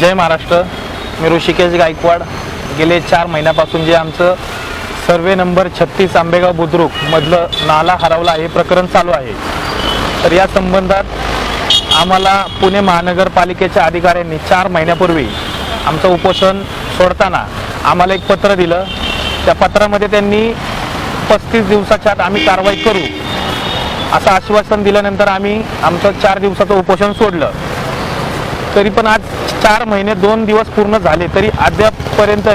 जय महाराष्ट्र. मी ऋषिकेश गायकवाड. गेले चार महिन्यापासून जे आमचं सर्वे नंबर छत्तीस आंबेगाव बुद्रुक मधलं नाला हरवला हे प्रकरण चालू आहे. तर या संबंधात आम्हाला पुणे महानगरपालिकेच्या अधिकाऱ्यांनी चार महिन्यापूर्वी आमचं उपोषण सोडताना आम्हाला एक पत्र दिलं. त्या पत्रामध्ये त्यांनी पस्तीस दिवसाच्या आत आम्ही कारवाई करू. असं आश्वासन दिल्यानंतर आम्ही आमचं चार दिवसाचं उपोषण सोडलं. तरी पण आज चार महिने दोन दिवस पूर्ण झाले तरी अद्यापपर्यंत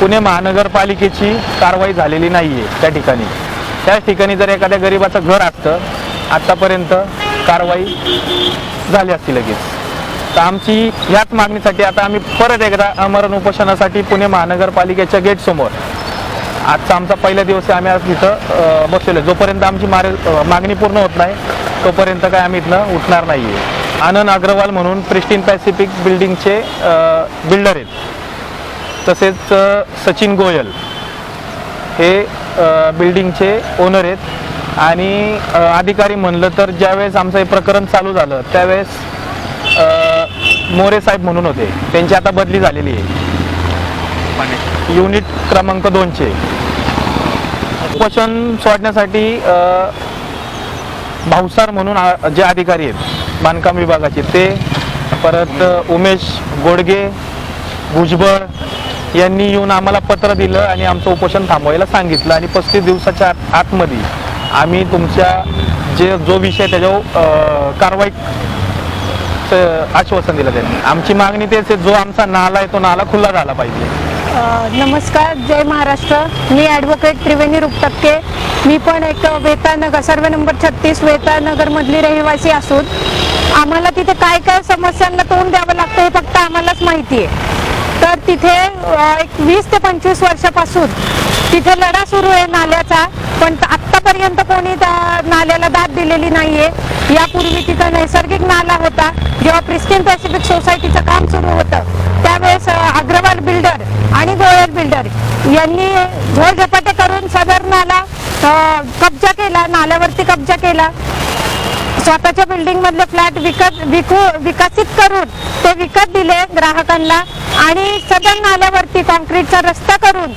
पुणे महानगरपालिकेची कारवाई झालेली नाही आहे त्या ठिकाणी. त्याच ठिकाणी जर एखाद्या गरिबाचं घर असतं आत्तापर्यंत कारवाई झाली असती लगेच. तर आमची ह्याच मागणीसाठी आता आम्ही परत एकदा अमरण उपोषणासाठी पुणे महानगरपालिकेच्या गेटसमोर. आजचा आमचा पहिला दिवस आहे आम्ही आज इथं बसलेलो आहे. जोपर्यंत आमची मारे मागणी पूर्ण होत नाही तोपर्यंत काय आम्ही इथनं उठणार नाही आहे आनंद अग्रवाल म्हणून प्रिस्टीन पॅसिफिक बिल्डिंगचे बिल्डर आहेत. तसेच सचिन गोयल हे बिल्डिंगचे ओनर आहेत. आणि अधिकारी म्हणलं तर ज्यावेळेस आमचं हे प्रकरण चालू झालं त्यावेळेस मोरे साहेब म्हणून होते. त्यांची आता बदली झालेली आहे. युनिट क्रमांक दोनचे. उपोषण सोडण्यासाठी भावसार म्हणून आ- जे अधिकारी आहेत बांधकाम विभागाचे. ते परत उमेश गोडगे भुजबळ यांनी येऊन आम्हाला पत्र दिलं आणि आमचं उपोषण थांबवायला सांगितलं. आणि पस्तीस दिवसाच्या आत आतमध्ये आम्ही तुमच्या जे जो विषय त्याच्यावर कारवाई आश्वासन दिलं त्यांनी. आमची मागणी तेच आहे जो आमचा नाला आहे तो नाला खुला झाला पाहिजे. नमस्कार जय महाराष्ट्र. मी ॲडव्होकेट त्रिवेणी रुपटक्के मी पण एक वेतानगर सर्वे नंबर छत्तीस वेतानगरमधली रहिवासी असून आम्हाला तिथे काय काय समस्यांना तोंड द्यावं लागतं हे फक्त आम्हालाच माहिती आहे तर तिथे एक वीस ते पंचवीस वर्षापासून तिथे लढा सुरू आहे नाल्याचा पण आत्तापर्यंत कोणी त्या नाल्याला दाद दिलेली नाहीये. यापूर्वी तिथं नैसर्गिक नाला होता जेव्हा प्रिस्किन पॅसिफिक सोसायटीचं काम सुरू होतं त्यावेळेस अग्रवाल बिल्डर आणि गोयल बिल्डर यांनी झोळझपाटे करून सदर नाला कब्जा केला नाल्यावरती कब्जा केला. स्वतःच्या बिल्डिंग मधले फ्लॅट विकत विकू विकसित करून ते विकत दिले ग्राहकांना आणि सदर नाल्यावरती कॉन्क्रीटचा रस्ता करून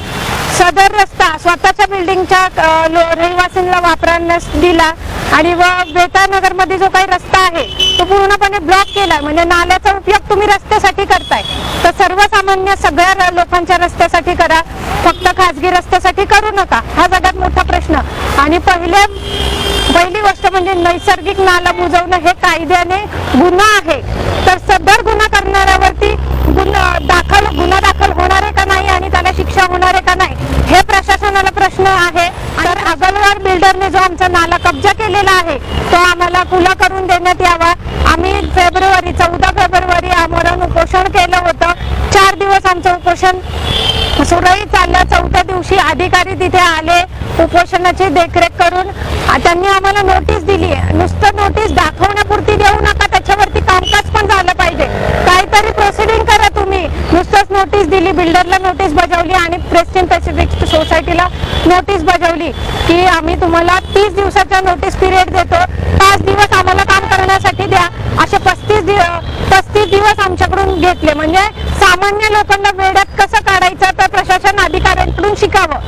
सदर रस्ता स्वतःच्या बिल्डिंगच्या रहिवासींना वापरण्यास दिला आणि व बेतानगरमध्ये जो काही रस्ता आहे तो पूर्णपणे ब्लॉक केला. म्हणजे नाल्याचा उपयोग तुम्ही रस्त्यासाठी करताय. तर सर्वसामान्य सगळ्या लोकांच्या रस्त्यासाठी करा. फक्त खाजगी रस्त्यासाठी करू नका. हा सगळ्यात मोठा प्रश्न. आणि पहिल्या पहिली गोष्ट म्हणजे नैसर्गिक नाला बुजवणं हे कायद्याने गुन्हा आहे. तर सदर गुन्हा करणाऱ्यावरती गुन्हा दाखल गुन्हा दाखल होणार आहे का नाही आणि त्याला शिक्षा होणार आहे का नाही हे प्रशासनाला प्रश्न आहे. तर अगलवार बिल्डरने जो आमचा नाला कब्जा केलेला आहे तो आम्हाला खुला करून देण्यात यावा. आम्ही फेब्रुवारी चौदा फेब्रुवारी आमरण उपोषण केलं. दिवस आमचं उपोषण सुरळीत चाललं चौथ्या दिवशी अधिकारी तिथे आले उपोषणाची देखरेख करून त्यांनी आम्हाला नोटीस दिली नुसतं नोटीस दाखवण्यापुरती देऊ नका त्याच्यावरती कामकाज पण झालं पाहिजे. काहीतरी प्रोसिडिंग करा तुम्ही. नुसतंच नोटीस दिली बिल्डरला नोटीस बजावली आणि प्रेस्टिन पॅसिफिक सोसायटीला नोटीस बजावली की आम्ही तुम्हाला तीस दिवसाचा नोटीस पिरियड देतो. पाच दिवस आम्हाला काम करण्यासाठी द्या. असे पस्तीस पस्तीस दिवस आमच्याकडून घेतले. म्हणजे सामान्य लोकांना वेळात कसं काढायचं तर प्रशासन अधिकाऱ्यांकडून शिकावं.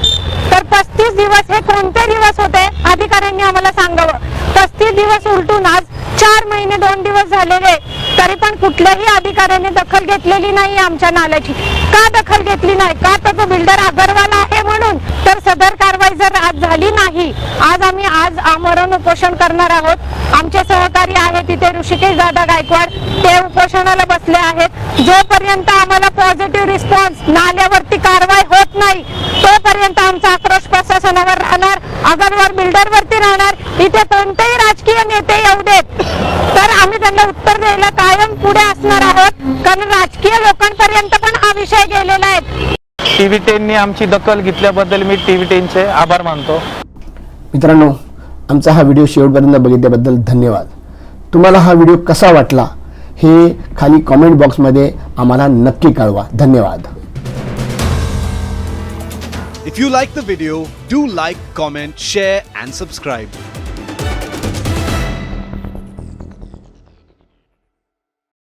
तर पस्तीस दिवस हे कोणते दिवस होते? अधिकाऱ्यांनी आम्हाला सांगावं. पस्तीस दिवस उलटून आज चार महिने दोन दिवस झालेले तरी पण कुठल्याही अधिकाऱ्याने दखल घेतलेली नाही आमच्या नाल्याची. का दखल घेतली नाही? का तर तो बिल्डर अगरवाल सदर कारवाई जर आज झाली नाही आज आम्ही आज आमरण उपोषण करणार आहोत. आमचे सहकारी आहे तिथे ऋषिकेश दादा गायकवाड ते उपोषणाला बसले आहेत. जोपर्यंत आम्हाला पॉझिटिव्ह रिस्पॉन्स नाल्यावरती कारवाई होत नाही तोपर्यंत आमचा आक्रोश प्रशासनावर राहणार अगरवर बिल्डर वरती राहणार. इथे कोणतेही राजकीय नेते येऊ देत. तर आम्ही त्यांना उत्तर द्यायला कायम पुढे असणार आहोत. कारण राजकीय लोकांपर्यंत पण हा विषय गेलेला आहे व्ही टेननी आमची दखल घेतल्याबद्दल मी टी व्ही टेनचे आभार मानतो. मित्रांनो आमचा हा व्हिडिओ शेवटपर्यंत बघितल्याबद्दल धन्यवाद. तुम्हाला हा व्हिडिओ कसा वाटला हे खाली कॉमेंट बॉक्समध्ये आम्हाला नक्की कळवा. धन्यवाद. If you like the video, do like, comment, share, and subscribe.